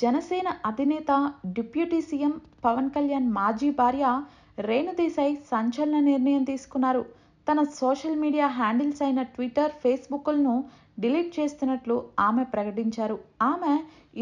జనసేన అధినేత deputy CM Pawan Kalyan మాజీ భార్య రేణుదేశాయ్ సంచలన నిర్ణయం తీసుకున్నారు. తన సోషల్ మీడియా హ్యాండిల్స్ అయిన ట్విట్టర్ ఫేస్బుక్లను డిలీట్ చేస్తున్నట్లు ఆమె ప్రకటించారు. ఆమె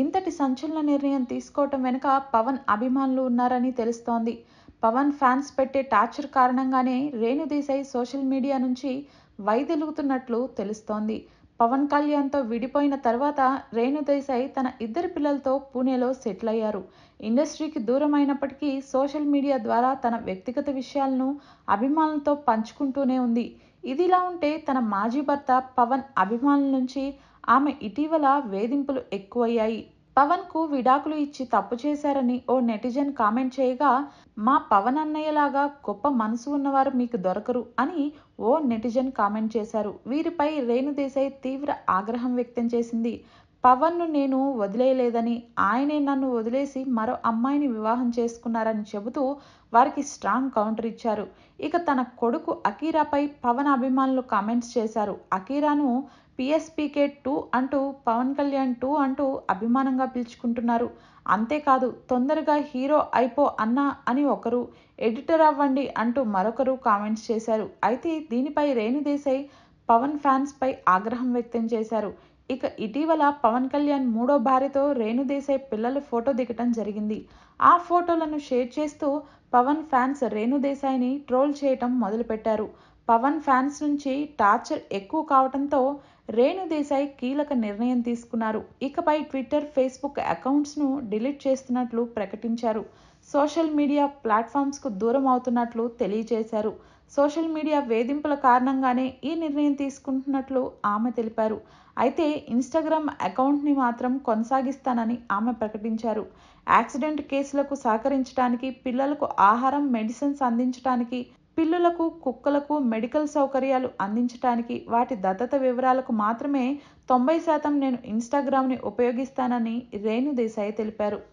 ఇంతటి సంచలన నిర్ణయం తీసుకోవటం వెనుక పవన్ అభిమానులు ఉన్నారని తెలుస్తోంది. పవన్ ఫ్యాన్స్ పెట్టే టార్చర్ కారణంగానే రేణుదేశాయ్ సోషల్ మీడియా నుంచి వైదొలుగుతున్నట్లు తెలుస్తోంది. పవన్ కళ్యాణ్తో విడిపోయిన తర్వాత రేణు దేశాయ్ తన ఇద్దరు పిల్లలతో పూణేలో సెటిల్ అయ్యారు. ఇండస్ట్రీకి దూరం అయినప్పటికీ సోషల్ మీడియా ద్వారా తన వ్యక్తిగత విషయాలను అభిమానులతో పంచుకుంటూనే ఉంది. ఇదిలా ఉంటే తన మాజీ భర్త పవన్ అభిమానుల నుంచి ఆమె ఇటీవల వేధింపులు ఎక్కువయ్యాయి. పవన్కు విడాకులు ఇచ్చి తప్పు చేశారని ఓ నెటిజన్ కామెంట్ చేయగా మా పవన్ అన్నయ్యలాగా గొప్ప మనసు ఉన్నవారు మీకు దొరకరు అని ఓ నెటిజన్ కామెంట్ చేశారు. వీరిపై రేణుదేశాయ్ తీవ్ర ఆగ్రహం వ్యక్తం చేసింది. పవన్ను నేను వదిలేయలేదని ఆయనే నన్ను వదిలేసి మరో అమ్మాయిని వివాహం చేసుకున్నారని చెబుతూ వారికి స్ట్రాంగ్ కౌంటర్ ఇచ్చారు. ఇక తన కొడుకు అకీరాపై పవన్ అభిమానులు కామెంట్స్ చేశారు. అకీరాను పిఎస్పీకే టూ అంటూ పవన్ కళ్యాణ్ టూ అంటూ అభిమానంగా పిలుచుకుంటున్నారు. అంతేకాదు తొందరగా హీరో అయిపో అన్నా అని ఒకరు ఎడిటర్ అవ్వండి అంటూ మరొకరు కామెంట్స్ చేశారు. అయితే దీనిపై రేణుదేశాయ్ పవన్ ఫ్యాన్స్పై ఆగ్రహం వ్యక్తం చేశారు. ఇక ఇటీవల పవన్ కళ్యాణ్ మూడో భార్యతో రేణుదేశాయ్ పిల్లలు ఫోటో దిగటం జరిగింది. ఆ ఫోటోలను షేర్ చేస్తూ పవన్ ఫ్యాన్స్ రేణుదేశాయ్ని ట్రోల్ చేయటం మొదలుపెట్టారు. పవన్ ఫ్యాన్స్ నుంచి టార్చర్ ఎక్కువ కావడంతో రేణు దేశాయ్ కీలక నిర్ణయం తీసుకున్నారు. ఇకపై ట్విట్టర్ ఫేస్బుక్ అకౌంట్స్ను డిలీట్ చేస్తున్నట్లు ప్రకటించారు. సోషల్ మీడియా ప్లాట్ఫామ్స్కు దూరం అవుతున్నట్లు తెలియజేశారు. సోషల్ మీడియా వేధింపుల కారణంగానే ఈ నిర్ణయం తీసుకుంటున్నట్లు ఆమె తెలిపారు. అయితే ఇన్స్టాగ్రామ్ అకౌంట్ని మాత్రం కొనసాగిస్తానని ఆమె ప్రకటించారు. యాక్సిడెంట్ కేసులకు సహకరించడానికి పిల్లలకు ఆహారం మెడిసిన్స్ అందించడానికి పిల్లులకు కుక్కలకు మెడికల్ సౌకర్యాలు అందించడానికి వాటి దత్తత వివరాలకు మాత్రమే తొంభై శాతం నేను ఇన్స్టాగ్రామ్ని ఉపయోగిస్తానని రేణు దేశాయ్ తెలిపారు.